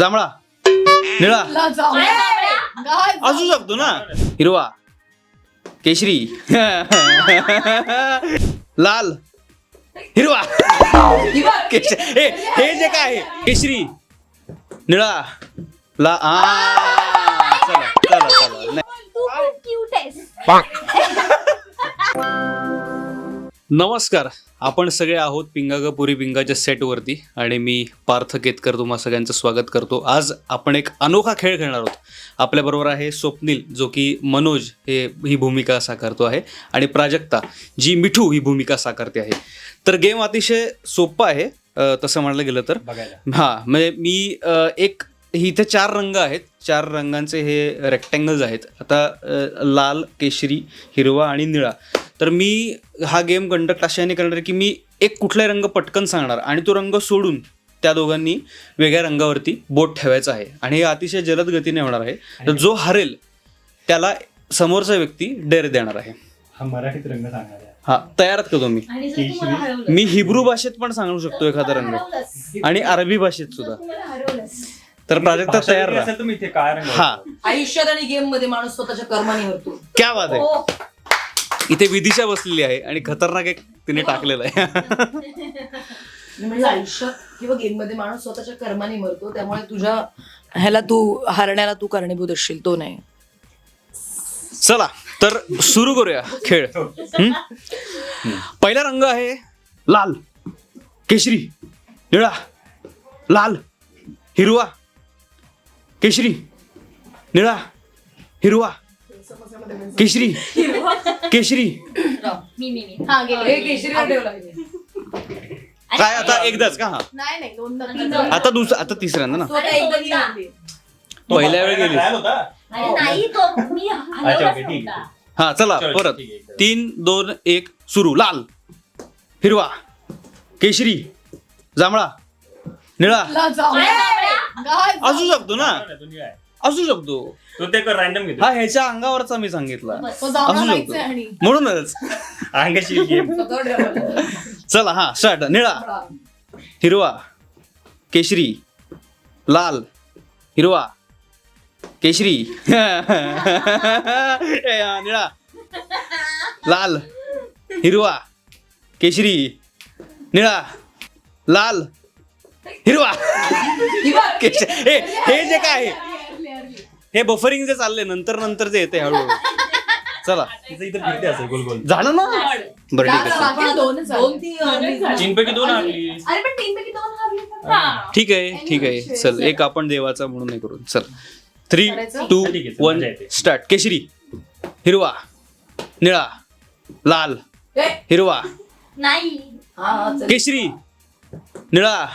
जांभळा. निळा. असू शकतो ना. हिरवा. केशरी. लाल. हिरवा. केश- हे हे जे काय आहे, केशरी. निळा. ला आ. चला चला चला. नाही. तू खूप क्यूट आहेस. नमस्कार. आपण सगळे आहोत पिंगा ग पुरी पिंगाच्या सेटवरती आणि मी पार्थ केतकर तुम्हा सगळ्यांचं स्वागत करतो. आज आपण एक अनोखा खेळ खेळणार आहोत. आपल्याबरोबर आहे स्वप्नील जो की मनोज हे ही भूमिका साकारतो आहे आणि प्राजक्ता जी मिठू ही भूमिका साकारते आहे. तर गेम अतिशय सोपं आहे तसं म्हणायला गेलं तर. हां म्हणजे मी एक ही इथे चार रंग आहेत. चार रंगांचे हे रेक्टँगल्स आहेत. आता लाल केशरी हिरवा आणि निळा. तर मी हा गेम कंडक्ट अशाने करणार आहे की मी एक कुठलाही रंग पटकन सांगणार आणि तो रंग सोडून त्या दोघांनी वेगळ्या रंगावरती बोट ठेवायचा आहे. आणि हे अतिशय जलद गतीने होणार आहे. तर जो हरेल त्याला समोरचा व्यक्ती डेअर देणार आहे. हा मराठीत रंग सांगणार आहे. हा तयार आहात का तुम्ही? मी हिब्रू भाषेत पण सांगू शकतो एखादा रंग. आणि अरबी भाषेत सुद्धा. तर प्राजक्ता तयार राहा. हा? आयुष्यात आणि गेममध्ये माणूस स्वतःच्या कर्माने हरतो. क्या बात आहे. हो. इथे विदिशा बसलेली आहे आणि खतरनाक एक तिने टाकलेलं आहे. म्हणजे आयुष्यात किंवा गेममध्ये माणूस स्वतःच्या कर्माने मरतो त्यामुळे तुझ्या ह्याला तू हरण्याला तू कारणीभूत असशील तो नाही. चला तर सुरू करूया खेळ. हं? पहिला रंग आहे लाल. केशरी. निळा. लाल. हिरवा. केशरी. निळा. हिरवा. केशरी. केशरी. मी मी हा गेले. काय आता एकदाच का? हा नाही नाही आता दुसरा आता तिसऱ्यांदा ना? तो आता एकदा गेली. पहिल्या वेळी गेली. ट्रायल होता अरे नाही तो मी अच्छा, हरवलाच ओके, ठीक आहे. नव्हता. हा चला चलो, परत. ठीक आहे. तीन दोन एक सुरू. लाल. हिरवा. केशरी. जांभळा. निळा. असू शकतो ना. असू शकतो. तू ते रॅन्डम घेतो. हा ह्याच्या अंगावरचा मी सांगितला. असू शकतो. म्हणूनच. अंगाशी गेम ठेवला. चला हा स्टार्ट. निळा. हिरवा. केशरी. लाल. हिरवा. केशरी. ए, हा, निळा. लाल. हिरवा. केशरी. निळा. लाल. हिरवा. केश- हे हे जे काय आहे, हे बफरिंग जे चाललंय नंतर नंतर जे येते हळूहळू. चला. तिचं इथं फिरते असेल गोल गोल. झालं ना? बरं ठीक आहे. चला. बाकी दोन दोन ती हरली. तीन पैकी दोन हरली अरे पण तीन पैकी दोन हरले पण. ठीक आहे ठीक आहे. चल एक आपण देवाचा म्हणून नाही करू चल. थ्री करायचं? टू ठीक आहे, चल, वन मजा येते. स्टार्ट केशरी हिरवा निळा लाल ए, हिरवा. नाही. हा, हा, चल. केशरी निळा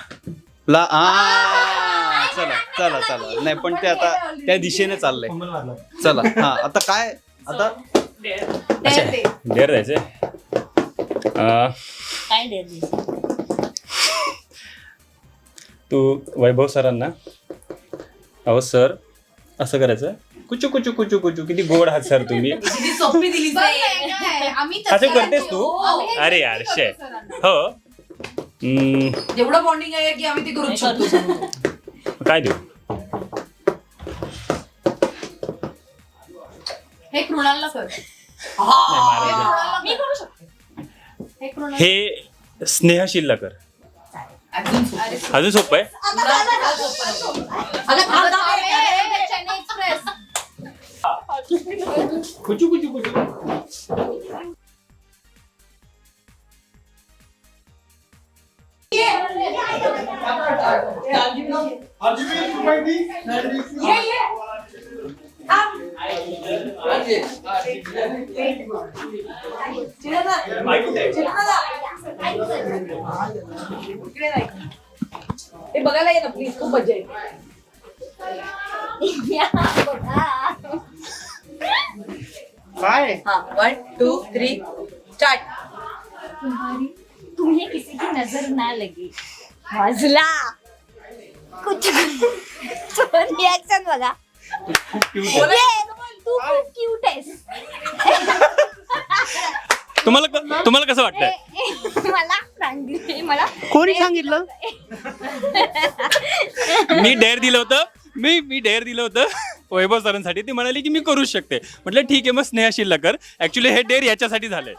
ला आ. चला चला चला. नाही पण ते आता त्या दिशेने चाललंय. चला हा आता काय आता? अच्छा. डेअर काय द्यायची तू वैभव सरांना अहो सर असं करायचं. कुचू कुचू कुचू कुचू किती गोड आहात सर तुम्ही. किती सोपी दिली असं करतेस तू? अरे यार शे हो. हम्म, एवढं बॉन्डिंग आहे की आम्ही ते करू शकतो. काय देऊ? हे कृणालला कर. नाही, मारायचं. मी करू शकते. हे कृणाल हे स्नेहशील कर. अजून सोपं. अरे अजून सोपं आहे? अगं, थांब, थांब, ए, ए, चेन्नई एक्सप्रेस कुचू कुचू कुचू हे बघायला ये ना प्लीज खूप मजा येते काय हा वन टू थ्री स्टार्ट तुम्हारी तुम्हें किसी की नजर ना लगे। वाजला कुछ रिॲक्शन बघा. ये, तू खूप क्यूट आहेस. तुम्हाला क- तुम्हाला कसं वाटतंय? मला सांगितले मला कोणी सांगितलं? मी डेअर दिलं होतं. मी मी डेअर दिलं होतं वैभव सरांसाठी. ती म्हणाली की मी करूच शकते. म्हटलं ठीक आहे मग स्नेहशीलला कर. ऍक्च्युली हे डेअर याच्यासाठी झालंय.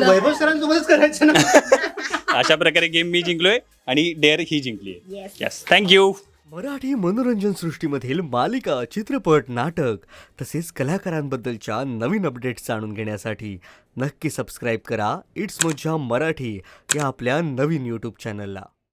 वैभव सरांसोबतच करायचं ना? अशा प्रकारे गेम मी जिंकलोय आणि डेअर ही जिंकली येस थँक्यू मराठी मनोरंजन सृष्टीमधील मालिका चित्रपट नाटक तसेच कलाकारांबद्दलच्या नवीन अपडेट्स जाणून घेण्यासाठी नक्की सबस्क्राईब करा. इट्स मज्जा मराठी या आपल्या नवीन यूट्यूब चॅनलला